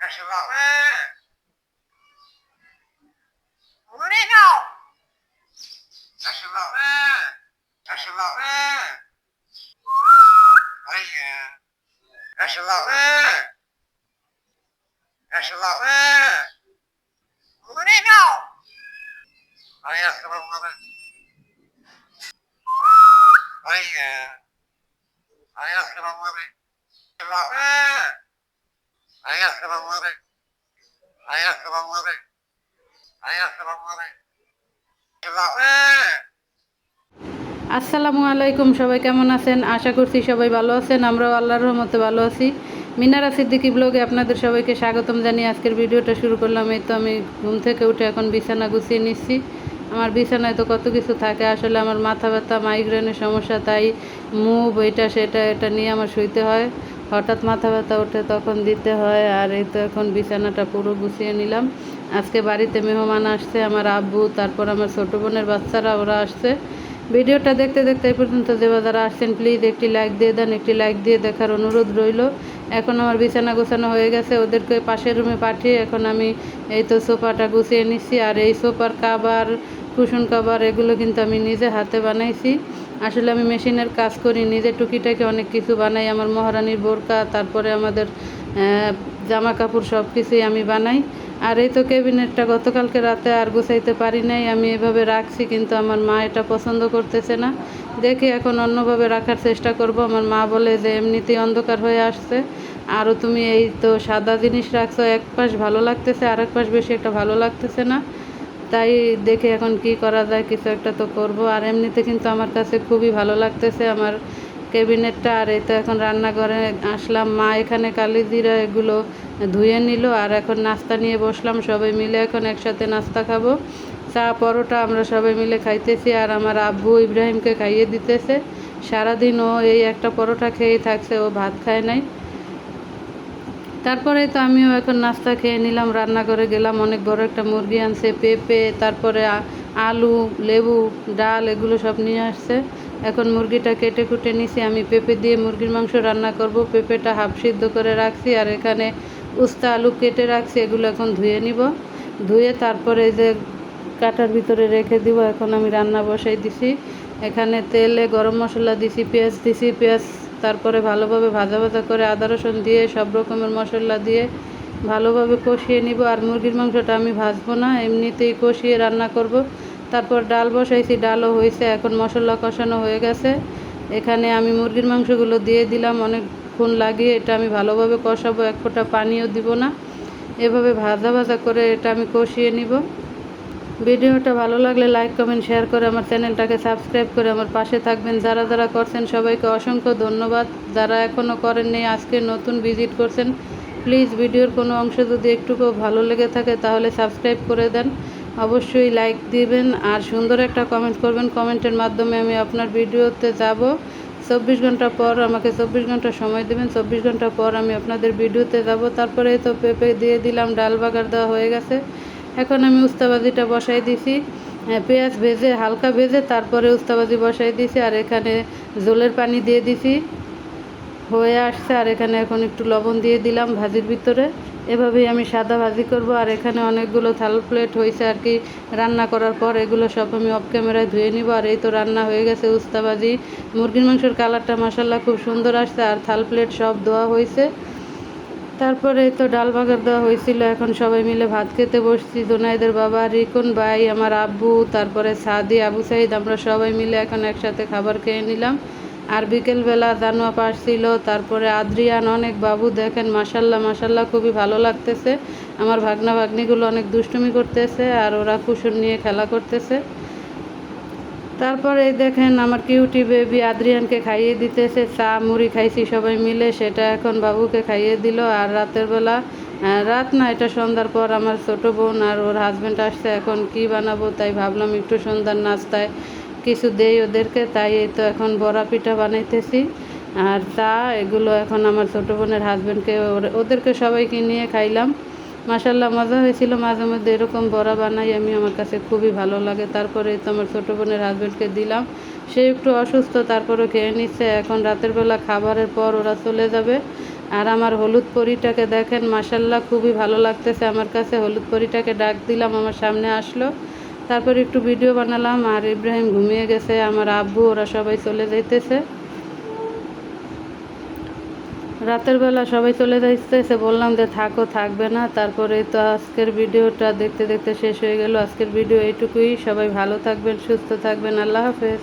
那是老嗯，无论闹，那是老嗯，那是老嗯，哎呀，那是老嗯，那是老嗯，无论闹，哎呀，什么什么，哎呀，哎呀，什么什么，老嗯。আসসালামু আলাইকুম, সবাই কেমন আছেন? আশা করছি সবাই ভালো আছেন। আমরাও আল্লাহর রহমতে ভালো আছি। মিনারা সিদ্দিকি ব্লগে আপনাদের সবাইকে স্বাগতম জানিয়ে আজকের ভিডিওটা শুরু করলাম। এই তো আমি ঘুম থেকে উঠে এখন বিছানা গুছিয়ে নিচ্ছি। আমার বিছানায় তো কত কিছু থাকে। আসলে আমার মাথা ব্যথা মাইগ্রেনের সমস্যা, তাই মুভ, এটা, সেটা, এটা নিয়ে আমার শুইতে হয়। হঠাৎ মাথা ব্যথা ওঠে, তখন দিতে হয়। আর এই তো এখন বিছানাটা পুরো গুছিয়ে নিলাম। আজকে বাড়িতে মেহমান আসছে, আমার আব্বু, তারপর আমার ছোটো বোনের বাচ্চারা, ওরা আসছে। ভিডিওটা দেখতে দেখতে এই পর্যন্ত যে যারা আসছেন প্লিজ একটি লাইক দিয়ে দেন। একটি লাইক দিয়ে দেখার অনুরোধ রইল। এখন আমার বিছানা গোছানো হয়ে গেছে, ওদেরকে পাশের রুমে পাঠিয়ে এখন আমি এই তো সোফাটা গুছিয়ে নিচ্ছি। আর এই সোফার কাবার কুশন কাবার এগুলো কিন্তু আমি নিজে হাতে বানাইছি। আসলে আমি মেশিনের কাজ করি, নিজে টুকিটাকি অনেক কিছু বানাই। আমার মহারানীর বোরকা, তারপরে আমাদের জামা কাপড় সব কিছুই আমি বানাই। আর এই তো ক্যাবিনেটটা গতকালকে রাতে আর গুছাইতে পারি নাই। আমি এভাবে রাখছি, কিন্তু আমার মা এটা পছন্দ করতেছে না। দেখি এখন অন্যভাবে রাখার চেষ্টা করব। আমার মা বলে যে, এমনিতেই অন্ধকার হয়ে আসছে। আরও তুমি এই তো সাদা জিনিস রাখছো, এক পাশ ভালো লাগতেছে আর এক পাশ বেশি একটা ভালো লাগতেছে না। তাই দেখে এখন কি করা যায়, কিছু একটা তো করব। আর এমনিতে কিন্তু আমার কাছে খুবই ভালো লাগতেছে আমার ক্যাবিনেটটা। আর এই তো এখন রান্নাঘরে আসলাম। মা এখানে কালিজিরা এগুলো ধুয়ে নিল আর এখন নাস্তা নিয়ে বসলাম। সবাই মিলে এখন একসাথে নাস্তা খাব। চা, পরোটা আমরা সবাই মিলে খাইতেছি। আর আমার আব্বু ইব্রাহিমকে খাইয়ে দিতেছে। সারাদিন ও এই একটা পরোটা খেয়েই থাকছে, ও ভাত খায় নাই। তারপরে তো আমিও এখন নাস্তা খেয়ে নিলাম রান্নাঘরে গেলাম, অনেক বড় একটা মুরগি আনছে, পেঁপে, তারপরে আলু, লেবু, ডাল, এগুলো সব নিয়ে আসছে। এখন মুরগিটা কেটে কুটে নিছি, আমি পেঁপে দিয়ে মুরগির মাংস রান্না করব, পেঁপেটা হাফ সিদ্ধ করে রাখছি, আর এখানে উস্তা আলু কেটে রাখছি, এগুলো এখন ধুয়ে নিব। ধুয়ে তারপরে এই যে কাটার ভিতরে রেখে দিব, এখন আমি রান্না বসাই দিছি। এখানে তেলে গরম মশলা দিছি, পেঁয়াজ দিছি, পেঁয়াজ তারপরে ভালোভাবে ভাজা ভাজা করে আদা রসুন দিয়ে, সব রকমের মশলা দিয়ে ভালোভাবে কষিয়ে নিব। আর মুরগির মাংসটা আমি ভাজবো না, এমনিতেই কষিয়ে রান্না করব। তারপর ডাল বসাইছি, ডালও হয়েছে, এখন মশলা কষানো হয়ে গেছে। এখানে আমি মুরগির মাংসগুলো দিয়ে দিলাম, অনেকক্ষণ লাগিয়ে এটা আমি ভালোভাবে কষাবো, এক ফোঁটা পানিও দিব না। এভাবে ভাজা ভাজা করে এটা আমি কষিয়ে নিব। ভিডিওটা ভালো লাগলে লাইক কমেন্ট শেয়ার করে আমার চ্যানেলটাকে সাবস্ক্রাইব করে আমার পাশে থাকবেন। যারা যারা করছেন সবাইকে অসংখ্য ধন্যবাদ। যারা এখনও করেননি, আজকে নতুন ভিজিট করছেন প্লিজ ভিডিওর কোনো অংশ যদি একটুকু ভালো লেগে থাকে তাহলে সাবস্ক্রাইব করে দেন। অবশ্যই লাইক দিবেন আর সুন্দর একটা কমেন্ট করবেন। কমেন্টের মাধ্যমে আমি আপনার ভিডিওতে যাব। চব্বিশ ঘণ্টা পর আমাকে চব্বিশ ঘণ্টা সময় দেবেন। চব্বিশ ঘণ্টা পর আমি আপনাদের ভিডিওতে যাব। তারপরে তো পেঁপে দিয়ে দিলাম, ডাল বাগার দেওয়া হয়ে গেছে। এখন আমি উস্তাবাজিটা বসাই দিছি। পেঁয়াজ ভেজে, হালকা ভেজে, তারপরে উস্তাবাজি বসাই দিছি আর এখানে জলের পানি দিয়ে দিছি। হয়ে আসছে আর এখানে এখন একটু লবণ দিয়ে দিলাম ভাজির ভিতরে। এভাবেই আমি সাদা ভাজি করব আর এখানে অনেকগুলো থাল প্লেট হয়েছে আর কি। রান্না করার পর এগুলো সব আমি অফ ক্যামেরায় ধুয়ে নিব আর এই তো রান্না হয়ে গেছে উস্তাবাজি। মুরগির মাংসের কালারটা মাসাল্লাহ খুব সুন্দর আসছে আর থাল প্লেট সব ধোয়া হয়েছে তারপরে তো ডাল বাগার দেওয়া হয়েছিল, এখন সবাই মিলে ভাত খেতে বসছি। জোনাইদের বাবা, রিকুন ভাই, আমার আব্বু, তারপরে সাদি, আবু সাইদ, আমরা সবাই মিলে এখন একসাথে খাবার খেয়ে নিলাম। আর বিকেলবেলা জানুয়া পাশছিল তারপরে আদ্রিয়ান, অনেক বাবু দেখেন মাসাল্লাহ মাসাল্লাহ খুবই ভালো লাগতেছে। আমার ভাগনা ভাগ্নিগুলো অনেক দুষ্টুমি করতেছে, আর ওরা কুসুর নিয়ে খেলা করতেছে। তারপরে দেখেন আমার কিউটি বেবি আদ্রিয়ানকে খাইয়ে দিতেছে, চা, মুড়ি খাইছি, সবাই মিলে সেটা এখন বাবুকে খাইয়ে দিল। আর রাতের বেলা রাত না এটা সন্ধ্যার পর আমার ছোট বোন আর ওর হাজব্যান্ড আসছে, এখন কি বানাবো তাই ভাবলাম একটু সন্ধ্যার নাস্তায় কিছু দেই ওদেরকে, তাই এই তো এখন বড়া পিঠা বানাইতেছি। আর চা, এগুলো এখন আমার ছোট বোনের হাজব্যান্ডকে ওদেরকে সবাইকে নিয়ে খাইলাম। মাসাল্লাহ মজা হয়েছিল, মাঝে মধ্যে এরকম বড়া বানাই আমি, আমার কাছে খুবই ভালো লাগে। তারপরে তো আমার ছোটো বোনের হাজব্যান্ডকে দিলাম। সে একটু অসুস্থ তারপরে খেয়ে নিচ্ছে। এখন রাতের বেলা খাবারের পর ওরা চলে যাবে। আর আমার হলুদ পরিটাকে দেখেন মাসাল্লাহ খুবই ভালো লাগতেছে। আমার কাছে হলুদ পরিটাকে ডাক দিলাম, আমার সামনে আসলো। তারপর একটু ভিডিও বানালাম, আর ইব্রাহিম ঘুমিয়ে গেছে। আমার আব্বু, ওরা সবাই চলে যাইতেছে। রাতের বেলা সবাই চলে যাইতেছে, বললাম যে থাকো, থাকবে না। তারপরে তো আজকের ভিডিওটা দেখতে দেখতে শেষ হয়ে গেল। আজকের ভিডিও এইটুকুই। সবাই ভালো থাকবেন, সুস্থ থাকবেন। আল্লাহ হাফেজ।